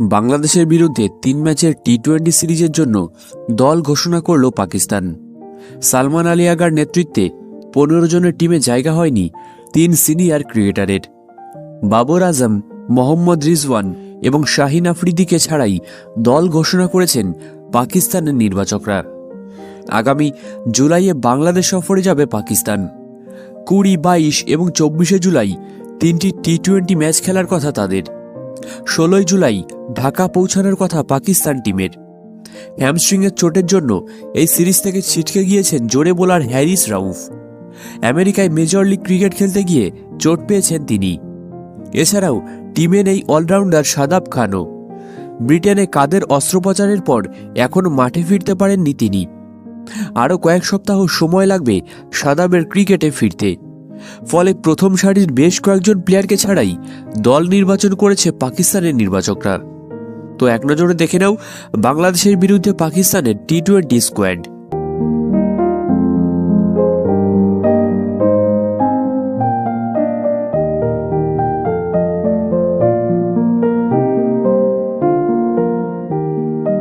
বাংলাদেশের বিরুদ্ধে তিন ম্যাচের টি টোয়েন্টি সিরিজের জন্য দল ঘোষণা করল পাকিস্তান। সালমান আলী আগার নেতৃত্বে পনেরো জনের টিমে জায়গা হয়নি তিন সিনিয়র ক্রিকেটারের। বাবর আজম, মোহাম্মদ রিজওয়ান এবং শাহিন আফ্রিদিকে ছাড়াই দল ঘোষণা করেছেন পাকিস্তানের নির্বাচকরা। আগামী জুলাইয়ে বাংলাদেশ সফরে যাবে পাকিস্তান। কুড়ি, বাইশ এবং চব্বিশে জুলাই তিনটি টি টোয়েন্টি ম্যাচ খেলার কথা তাদের। ষোলোই জুলাই ঢাকা পৌঁছানোর কথা পাকিস্তান টিমের। হ্যামস্ট্রিংয়ের চোটের জন্য এই সিরিজ থেকে ছিটকে গিয়েছেন জোরে বোলার হ্যারিস রাউফ। আমেরিকায় মেজর লিগ ক্রিকেট খেলতে গিয়ে চোট পেয়েছেন তিনি। এছাড়াও টিমের নেই অলরাউন্ডার সাদাব খানও। ব্রিটেনে কাদের অস্ত্রোপচারের পর এখন মাঠে ফিরতে পারেননি তিনি। আরও কয়েক সপ্তাহ সময় লাগবে সাদাবের ক্রিকেটে ফিরতে। ফলে প্রথম সারির বেশ কয়েকজন প্লেয়ারকে ছাড়াই দল নির্বাচন করেছে পাকিস্তানের নির্বাচকরা। তো এক নজরে দেখে নাও, বাংলাদেশের বিরুদ্ধে পাকিস্তানের টি টোয়েন্টি স্কোয়াড।